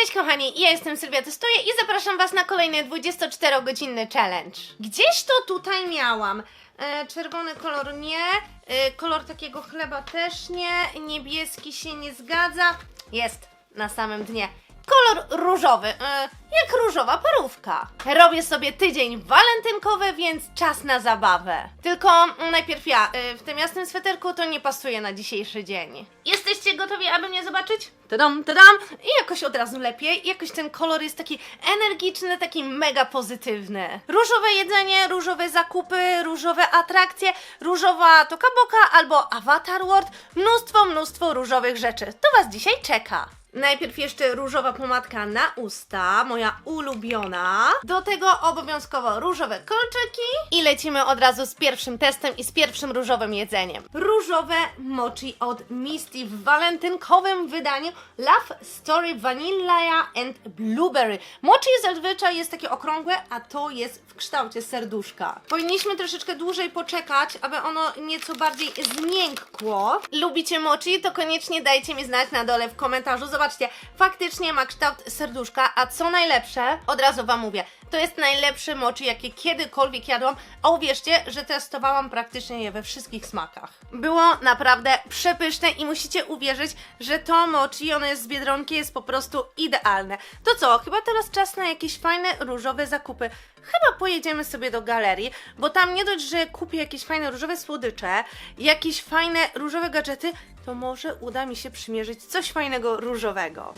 Cześć kochani, ja jestem Sylwia Testuję i zapraszam Was na kolejny 24-godzinny challenge. Gdzieś to tutaj miałam. E, czerwony kolor nie, e, kolor takiego chleba też nie, niebieski się nie zgadza. Jest na samym dnie. Kolor różowy, e, jak różowa parówka. Robię sobie tydzień walentynkowy, więc czas na zabawę. Tylko najpierw ja, e, w tym jasnym sweterku to nie pasuje na dzisiejszy dzień. Jesteście gotowi, aby mnie zobaczyć? Tadam, tadam! I jakoś od razu lepiej, jakoś ten kolor jest taki energiczny, taki mega pozytywny. Różowe jedzenie, różowe zakupy, różowe atrakcje, różowa Toka Boka albo Avatar World, mnóstwo, mnóstwo różowych rzeczy. To Was dzisiaj czeka. Najpierw jeszcze różowa pomadka na usta, moja ulubiona. Do tego obowiązkowo różowe kolczyki. I lecimy od razu z pierwszym testem i z pierwszym różowym jedzeniem. Różowe mochi od Misty w walentynkowym wydaniu Love Story Vanilla and Blueberry. Mochi zazwyczaj jest takie okrągłe, a to jest w kształcie serduszka. Powinniśmy troszeczkę dłużej poczekać, aby ono nieco bardziej zmiękło. Lubicie mochi? To koniecznie dajcie mi znać na dole w komentarzu. Zobaczcie, faktycznie ma kształt serduszka, a co najlepsze, od razu Wam mówię, to jest najlepszy mochi, jakie kiedykolwiek jadłam, a uwierzcie, że testowałam praktycznie je we wszystkich smakach. Było naprawdę przepyszne i musicie uwierzyć, że to mochi, ono jest z Biedronki, jest po prostu idealne. To co, chyba teraz czas na jakieś fajne różowe zakupy. Chyba pojedziemy sobie do galerii, bo tam nie dość, że kupię jakieś fajne różowe słodycze, jakieś fajne różowe gadżety, to może uda mi się przymierzyć coś fajnego różowego.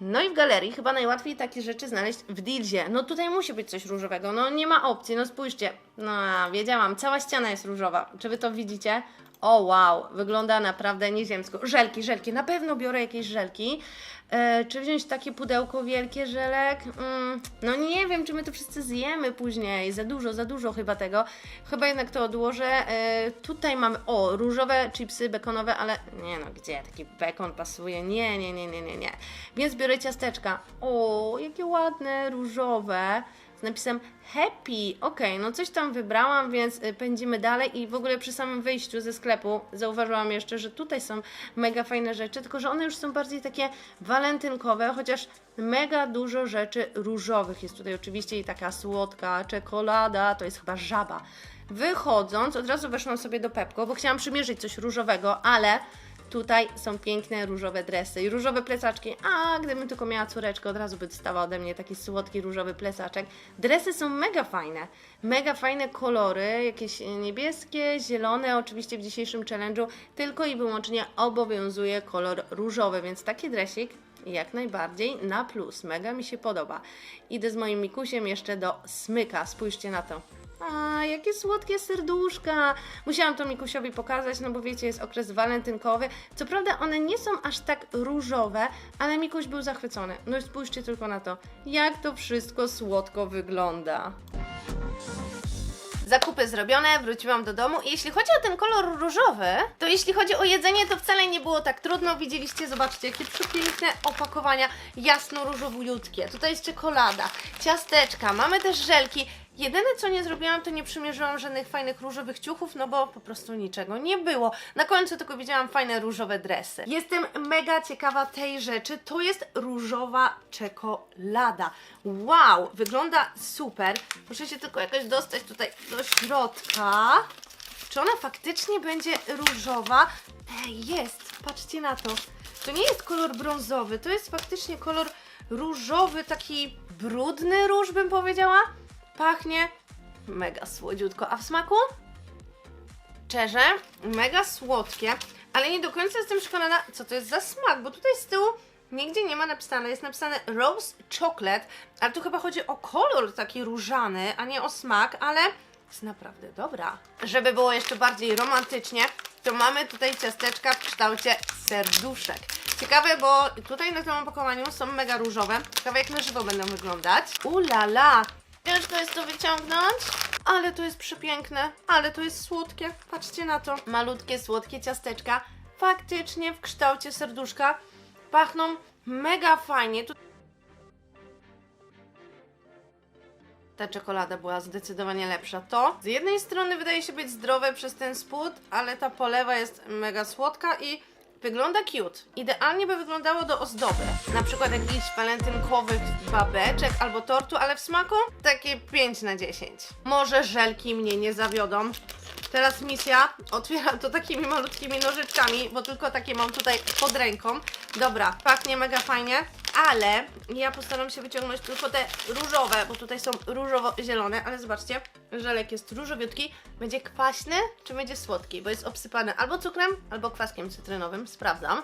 No i w galerii chyba najłatwiej takie rzeczy znaleźć w Dilzie. No tutaj musi być coś różowego, no nie ma opcji, no spójrzcie. No wiedziałam, cała ściana jest różowa. Czy wy to widzicie? O wow, wygląda naprawdę nieziemsko. Żelki, żelki, na pewno biorę jakieś żelki. E, czy wziąć takie pudełko wielkie żelek? Mm, no nie wiem, czy my to wszyscy zjemy później. Za dużo, za dużo chyba tego. Chyba jednak to odłożę. E, tutaj mamy, o, różowe chipsy bekonowe, ale nie no, gdzie taki bekon pasuje? Nie, nie, nie, nie, nie, nie. Więc biorę ciasteczka. O, jakie ładne, różowe napisem Happy. Okej, no coś tam wybrałam, więc y, pędzimy dalej i w ogóle przy samym wyjściu ze sklepu zauważyłam jeszcze, że tutaj są mega fajne rzeczy, tylko że one już są bardziej takie walentynkowe, chociaż mega dużo rzeczy różowych jest tutaj oczywiście i taka słodka czekolada, to jest chyba żaba. Wychodząc, od razu weszłam sobie do Pepko, bo chciałam przymierzyć coś różowego, ale Tutaj są piękne różowe dresy i różowe plecaczki. A gdybym tylko miała córeczkę, od razu by dostała ode mnie taki słodki różowy plecaczek. Dresy są mega fajne. Mega fajne kolory, jakieś niebieskie, zielone. Oczywiście w dzisiejszym challenge'u tylko i wyłącznie obowiązuje kolor różowy, więc taki dresik jak najbardziej na plus. Mega mi się podoba. Idę z moim Mikusiem jeszcze do smyka. Spójrzcie na to. A, jakie słodkie serduszka! Musiałam to Mikusiowi pokazać, no bo wiecie, jest okres walentynkowy. Co prawda one nie są aż tak różowe, ale Mikuś był zachwycony. No i spójrzcie tylko na to, jak to wszystko słodko wygląda. Zakupy zrobione, wróciłam do domu i jeśli chodzi o ten kolor różowy, to jeśli chodzi o jedzenie, to wcale nie było tak trudno. Widzieliście, zobaczcie, jakie przepiękne opakowania jasno-różowiutkie. Tutaj jest czekolada, ciasteczka, mamy też żelki. Jedyne co nie zrobiłam, to nie przymierzyłam żadnych fajnych różowych ciuchów, no bo po prostu niczego nie było. Na końcu tylko widziałam fajne różowe dresy. Jestem mega ciekawa tej rzeczy. To jest różowa czekolada. Wow, wygląda super. Muszę się tylko jakoś dostać tutaj do środka. Czy ona faktycznie będzie różowa? Ej, jest, patrzcie na to. To nie jest kolor brązowy, to jest faktycznie kolor różowy, taki brudny róż bym powiedziała. Pachnie mega słodziutko. A w smaku? Szczerze, mega słodkie, ale nie do końca jestem przekonana, co to jest za smak, bo tutaj z tyłu nigdzie nie ma napisane. Jest napisane Rose Chocolate, ale tu chyba chodzi o kolor taki różany, a nie o smak, ale jest naprawdę dobra. Żeby było jeszcze bardziej romantycznie, to mamy tutaj ciasteczka w kształcie serduszek. Ciekawe, bo tutaj na tym opakowaniu są mega różowe. Ciekawe jak na żywo będą wyglądać. Ulala! Ciężko jest to wyciągnąć, ale to jest przepiękne, ale to jest słodkie. Patrzcie na to. Malutkie, słodkie ciasteczka. Faktycznie w kształcie serduszka. Pachną mega fajnie. Ta czekolada była zdecydowanie lepsza. To z jednej strony wydaje się być zdrowe przez ten spód, ale ta polewa jest mega słodka i Wygląda cute. Idealnie by wyglądało do ozdoby. Na przykład jakichś walentynkowych babeczek albo tortu, ale w smaku takie 5 na 10. Może żelki mnie nie zawiodą. Teraz misja. Otwieram to takimi malutkimi nożyczkami, bo tylko takie mam tutaj pod ręką. Dobra, pachnie mega fajnie, ale ja postaram się wyciągnąć tylko te różowe, bo tutaj są różowo-zielone, ale zobaczcie, żelek jest różowiutki. Będzie kwaśny, czy będzie słodki? Bo jest obsypany albo cukrem, albo kwaskiem cytrynowym. Sprawdzam.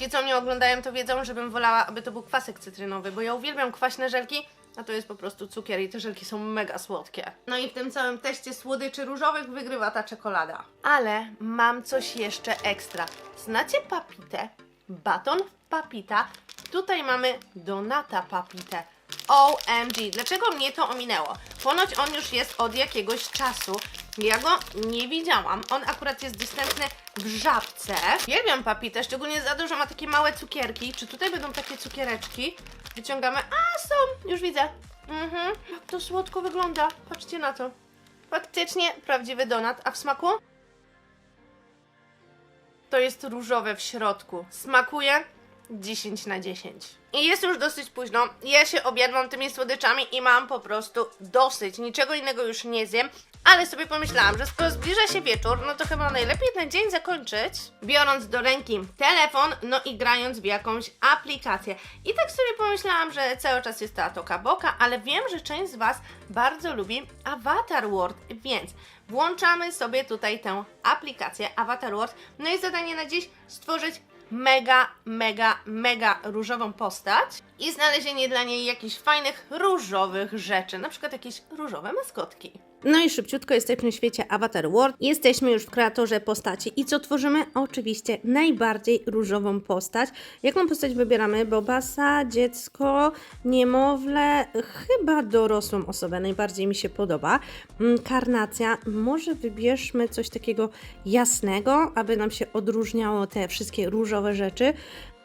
Ci, co mnie oglądają, to wiedzą, żebym wolała, aby to był kwasek cytrynowy, bo ja uwielbiam kwaśne żelki, a to jest po prostu cukier i te żelki są mega słodkie. No i w tym całym teście słodyczy różowych wygrywa ta czekolada. Ale mam coś jeszcze ekstra. Znacie papitę? Baton papita. Tutaj mamy donata papitę. OMG, dlaczego mnie to ominęło? Ponoć on już jest od jakiegoś czasu. Ja go nie widziałam. On akurat jest dostępny w żabce. Uwielbiam papitę, szczególnie za dużo ma takie małe cukierki. Czy tutaj będą takie cukiereczki? Wyciągamy. A, są! Już widzę. Mhm. Jak to słodko wygląda. Patrzcie na to. Faktycznie prawdziwy donat. A w smaku? To jest różowe w środku. Smakuje 10 na 10. I jest już dosyć późno. Ja się objadłam tymi słodyczami i mam po prostu dosyć. Niczego innego już nie zjem. Ale sobie pomyślałam, że skoro zbliża się wieczór, no to chyba najlepiej ten dzień zakończyć, biorąc do ręki telefon, no i grając w jakąś aplikację. I tak sobie pomyślałam, że cały czas jest ta toka boka, ale wiem, że część z Was bardzo lubi Avatar World, więc włączamy sobie tutaj tę aplikację Avatar World. No i zadanie na dziś stworzyć mega, mega, mega różową postać i znalezienie dla niej jakichś fajnych różowych rzeczy, na przykład jakieś różowe maskotki. No i szybciutko jesteśmy w świecie Avatar World. Jesteśmy już w kreatorze postaci. I co tworzymy? Oczywiście najbardziej różową postać. Jaką postać wybieramy? Bobasa, dziecko, niemowlę, chyba dorosłą osobę. Najbardziej mi się podoba. Mm, Karnacja. Może wybierzmy coś takiego jasnego, aby nam się odróżniało te wszystkie różowe rzeczy.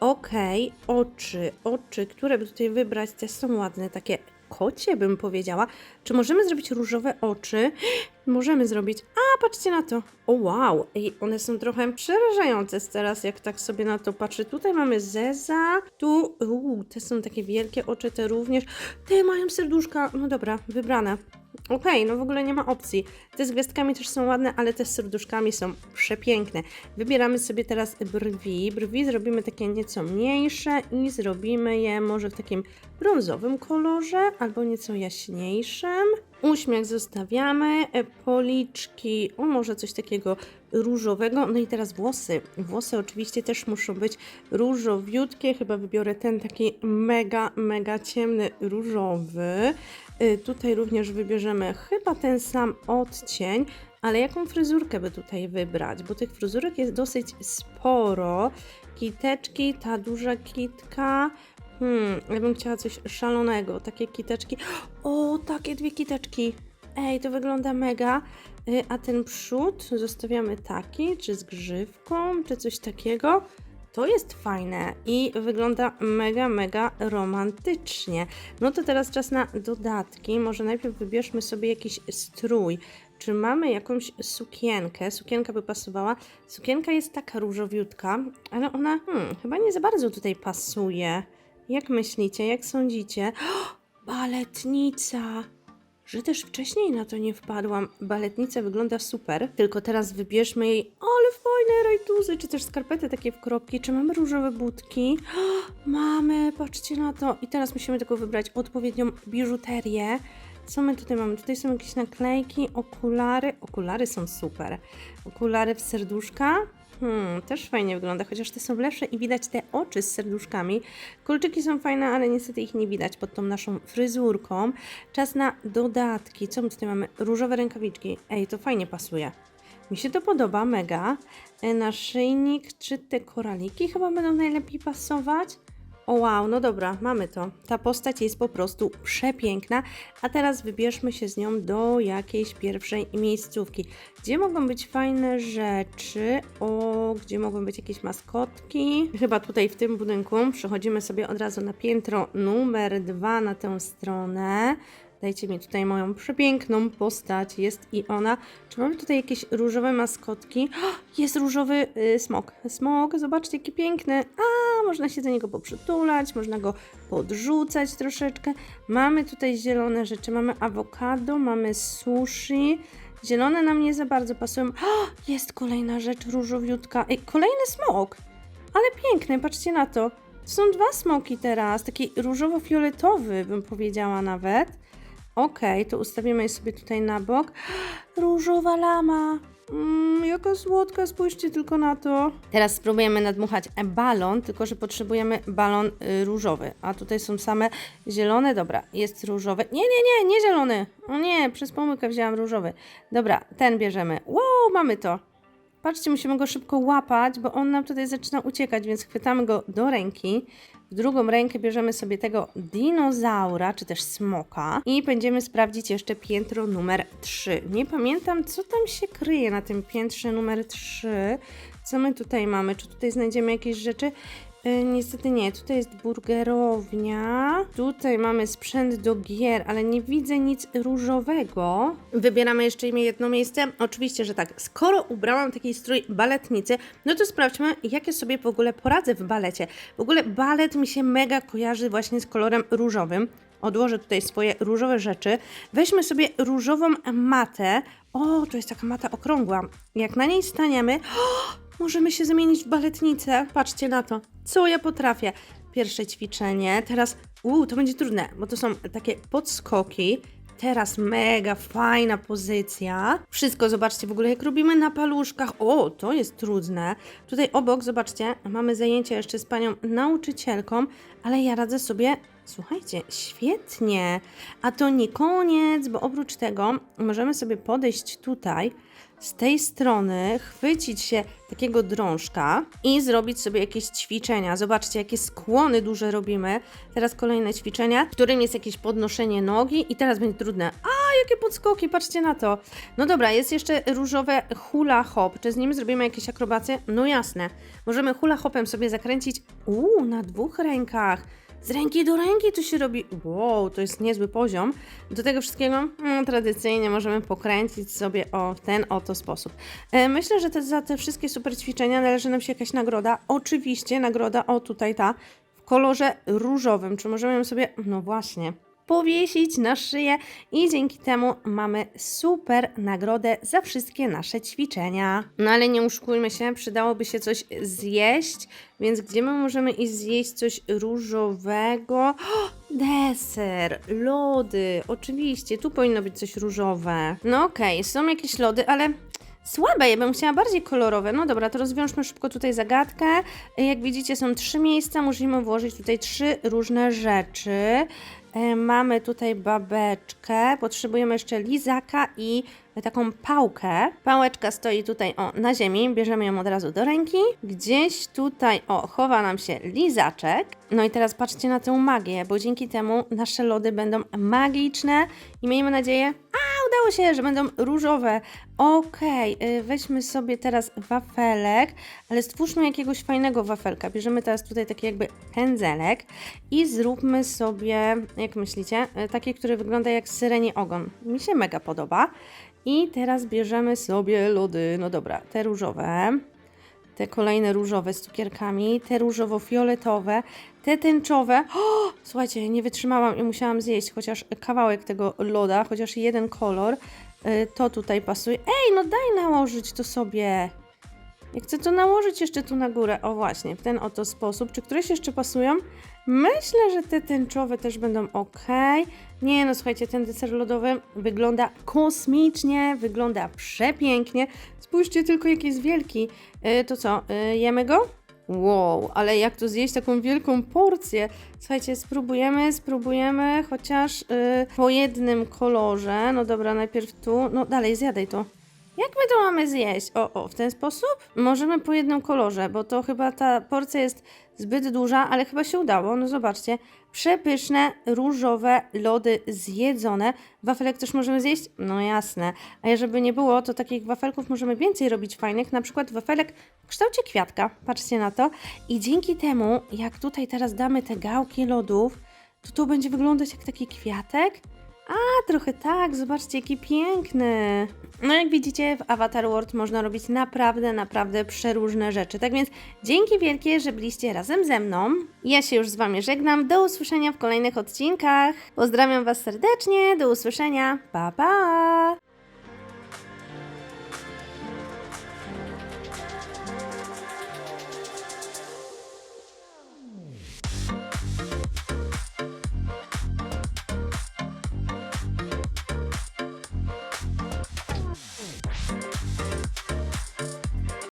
Okej, oczy, oczy, które by tutaj wybrać, te są ładne, takie kocie bym powiedziała. Czy możemy zrobić różowe oczy? Możemy zrobić. A, patrzcie na to. O wow, Ej, one są trochę przerażające teraz, jak tak sobie na to patrzę. Tutaj mamy Zeza, tu, uu, te są takie wielkie oczy, te również. Te mają serduszka. No dobra, wybrane. Okej, no w ogóle nie ma opcji. Te z gwiazdkami też są ładne, ale te z serduszkami są przepiękne. Wybieramy sobie teraz brwi. Brwi zrobimy takie nieco mniejsze i zrobimy je może w takim brązowym kolorze albo nieco jaśniejszym. Uśmiech zostawiamy, e, policzki, o może coś takiego różowego. No i teraz włosy. Włosy oczywiście też muszą być różowiutkie. Chyba wybiorę ten taki mega, mega ciemny różowy. Y, Tutaj również wybierzemy chyba ten sam odcień, ale jaką fryzurkę by tutaj wybrać? Bo tych fryzurek jest dosyć sporo. Kiteczki, ta duża kitka. Hmm, ja bym chciała coś szalonego. Takie kiteczki. O, takie dwie kiteczki. Ej, to wygląda mega. Y, A ten przód zostawiamy taki, czy z grzywką, czy coś takiego. To jest fajne i wygląda mega, mega romantycznie. No to teraz czas na dodatki. Może najpierw wybierzmy sobie jakiś strój. Czy mamy jakąś sukienkę? Sukienka by pasowała. Sukienka jest taka różowiutka, ale ona hmm, chyba nie za bardzo tutaj pasuje. Jak myślicie, jak sądzicie? baletnica! Że też wcześniej na to nie wpadłam. Baletnica wygląda super, tylko teraz wybierzmy jej, ale fajne rajtuzy, czy też skarpety takie w kropki. Czy mamy różowe budki? Mamy, patrzcie na to. I teraz musimy tylko wybrać odpowiednią biżuterię. Co my tutaj mamy? Tutaj są jakieś naklejki, okulary. Okulary są super. Okulary w serduszka. Hmm, też fajnie wygląda, chociaż te są lepsze i widać te oczy z serduszkami. Kolczyki są fajne, ale niestety ich nie widać pod tą naszą fryzurką. Czas na dodatki. Co my tutaj mamy? Różowe rękawiczki. Ej, to fajnie pasuje. Mi się to podoba, mega. E, Naszyjnik, czy te koraliki chyba będą najlepiej pasować? O wow, no dobra, mamy to. Ta postać jest po prostu przepiękna, a teraz wybierzmy się z nią do jakiejś pierwszej miejscówki. Gdzie mogą być fajne rzeczy? O, gdzie mogą być jakieś maskotki? Chyba tutaj w tym budynku. Przechodzimy sobie od razu na piętro numer dwa na tę stronę. Dajcie mi tutaj moją przepiękną postać. Jest i ona. Czy mamy tutaj jakieś różowe maskotki? Jest różowy y, smok. Smok, zobaczcie, jaki piękny. A, można się do niego poprzytulać, można go podrzucać troszeczkę. Mamy tutaj zielone rzeczy. Mamy awokado, mamy sushi. Zielone nam nie za bardzo pasują. Jest kolejna rzecz różowiutka. Ej, kolejny smok. Ale piękny, patrzcie na to. To są dwa smoki teraz, taki różowo-fioletowy bym powiedziała nawet. Okej, to ustawimy je sobie tutaj na bok. Różowa lama. Mmm, jaka słodka, spójrzcie tylko na to. Teraz spróbujemy nadmuchać balon, tylko że potrzebujemy balon y, różowy. A tutaj są same zielone. Dobra, jest różowy. Nie, nie, nie, nie zielony. O nie, przez pomyłkę wzięłam różowy. Dobra, ten bierzemy. Wow, mamy to. Patrzcie, musimy go szybko łapać, bo on nam tutaj zaczyna uciekać, więc chwytamy go do ręki. W drugą rękę bierzemy sobie tego dinozaura, czy też smoka i będziemy sprawdzić jeszcze piętro numer 3. Nie pamiętam, co tam się kryje na tym piętrze numer 3. Co my tutaj mamy? Czy tutaj znajdziemy jakieś rzeczy? Yy, niestety nie, tutaj jest burgerownia, tutaj mamy sprzęt do gier, ale nie widzę nic różowego. Wybieramy jeszcze imię jedno miejsce? Oczywiście, że tak. Skoro ubrałam taki strój baletnicy, no to sprawdźmy, jakie sobie w ogóle poradzę w balecie. W ogóle balet mi się mega kojarzy właśnie z kolorem różowym. Odłożę tutaj swoje różowe rzeczy. Weźmy sobie różową matę. O, to jest taka mata okrągła. Jak na niej staniemy, Możemy się zamienić w baletnicę. Patrzcie na to. Co ja potrafię. Pierwsze ćwiczenie. Teraz, uuu, to będzie trudne, bo to są takie podskoki. Teraz mega fajna pozycja. Wszystko zobaczcie w ogóle, jak robimy na paluszkach. O, to jest trudne. Tutaj obok, zobaczcie, mamy zajęcia jeszcze z panią nauczycielką, ale ja radzę sobie. Słuchajcie, świetnie. A to nie koniec, bo oprócz tego możemy sobie podejść tutaj z tej strony chwycić się takiego drążka i zrobić sobie jakieś ćwiczenia. Zobaczcie, jakie skłony duże robimy. Teraz kolejne ćwiczenia, w którym jest jakieś podnoszenie nogi i teraz będzie trudne. A, jakie podskoki, patrzcie na to. No dobra, jest jeszcze różowe hula hop. Czy z nim zrobimy jakieś akrobacje? No jasne. Możemy hula hopem sobie zakręcić. Uuu, na dwóch rękach. Z ręki do ręki to się robi. Wow, to jest niezły poziom. Do tego wszystkiego mm, tradycyjnie możemy pokręcić sobie o ten oto sposób. E, myślę, że te, za te wszystkie super ćwiczenia należy nam się jakaś nagroda. Oczywiście nagroda, o tutaj ta, w kolorze różowym. Czy możemy ją sobie, no właśnie, powiesić na szyję i dzięki temu mamy super nagrodę za wszystkie nasze ćwiczenia. No ale nie uszkujmy się, przydałoby się coś zjeść, więc gdzie my możemy iść zjeść coś różowego? O, deser, lody, oczywiście, tu powinno być coś różowe. No okej, są jakieś lody, ale Słabe, ja bym chciała bardziej kolorowe. No dobra, to rozwiążmy szybko tutaj zagadkę. Jak widzicie, są trzy miejsca, musimy włożyć tutaj trzy różne rzeczy. E, Mamy tutaj babeczkę, potrzebujemy jeszcze lizaka i taką pałkę. Pałeczka stoi tutaj o, na ziemi, bierzemy ją od razu do ręki. Gdzieś tutaj, o, chowa nam się lizaczek. No i teraz patrzcie na tę magię, bo dzięki temu nasze lody będą magiczne i miejmy nadzieję, a udało się, że będą różowe. Okej, y, weźmy sobie teraz wafelek, ale stwórzmy jakiegoś fajnego wafelka. Bierzemy teraz tutaj taki jakby pędzelek i zróbmy sobie, jak myślicie, y, taki, który wygląda jak syreni ogon. Mi się mega podoba. I teraz bierzemy sobie lody, no dobra, te różowe, te kolejne różowe z cukierkami, te różowo-fioletowe, te tęczowe. O, słuchajcie, nie wytrzymałam i musiałam zjeść chociaż kawałek tego loda, chociaż jeden kolor. Y, To tutaj pasuje. Ej, no daj nałożyć to sobie. Ja chcę to nałożyć jeszcze tu na górę. O właśnie, w ten oto sposób. Czy któreś jeszcze pasują? Myślę, że te tęczowe też będą ok. Nie no, słuchajcie, ten deser lodowy wygląda kosmicznie, wygląda przepięknie. Spójrzcie tylko, jaki jest wielki. Y, to co, y, jemy go? Wow, ale jak to zjeść taką wielką porcję? Słuchajcie, spróbujemy, spróbujemy, chociaż y, po jednym kolorze. No dobra, najpierw tu. No dalej, zjadaj to. Jak my to mamy zjeść? O, o, w ten sposób? Możemy po jednym kolorze, bo to chyba ta porcja jest zbyt duża, ale chyba się udało. No zobaczcie, przepyszne, różowe lody zjedzone. Wafelek też możemy zjeść? No jasne. A żeby nie było, to takich wafelków możemy więcej robić fajnych, na przykład wafelek w kształcie kwiatka. Patrzcie na to. I dzięki temu, jak tutaj teraz damy te gałki lodów, to to będzie wyglądać jak taki kwiatek. A, trochę tak, zobaczcie, jaki piękny. No jak widzicie, w Avatar World można robić naprawdę, naprawdę przeróżne rzeczy. Tak więc dzięki wielkie, że byliście razem ze mną. Ja się już z Wami żegnam. Do usłyszenia w kolejnych odcinkach. Pozdrawiam Was serdecznie. Do usłyszenia. Pa, pa!